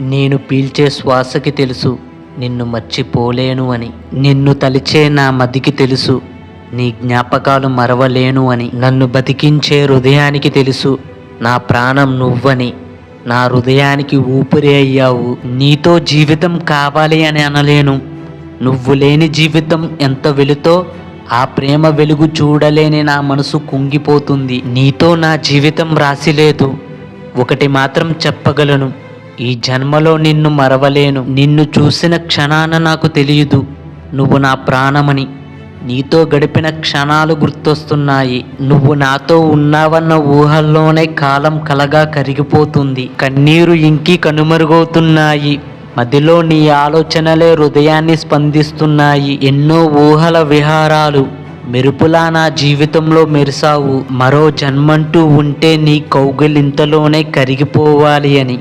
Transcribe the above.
నేను పీల్చే శ్వాసకి తెలుసు నిన్ను మర్చిపోలేను అని. నిన్ను తలిచే నా మదికి తెలుసు నీ జ్ఞాపకాలు మరవలేను అని. నన్ను బతికించే హృదయానికి తెలుసు నా ప్రాణం నువ్వని. నా హృదయానికి ఊపిరి అయ్యావు నీతో జీవితం కావాలి అని అనలేను. నువ్వు లేని జీవితం ఎంత వెలుతో ఆ ప్రేమ వెలుగు చూడలేని నా మనసు కుంగిపోతుంది. నీతో నా జీవితం రాసిలేదు ఒకటి మాత్రం చెప్పగలను. ఈ జన్మలో నిన్ను మరవలేను. నిన్ను చూసిన క్షణాన నాకు తెలియదు. నువ్వు నా ప్రాణమని. నీతో గడిపిన క్షణాలు గుర్తొస్తున్నాయి. నువ్వు నాతో ఉన్నావన్న ఊహల్లోనే కాలం కలగా కరిగిపోతుంది. కన్నీరు ఇంకి కనుమరుగవుతున్నాయి. మదిలో నీ ఆలోచనలే హృదయాన్ని స్పందిస్తున్నాయి. ఎన్నో ఊహల విహారాలు మెరుపులా నా జీవితంలో మెరిసావు. మరో జన్మంటూ ఉంటే నీ కౌగిలింతలోనే కరిగిపోవాలి అని.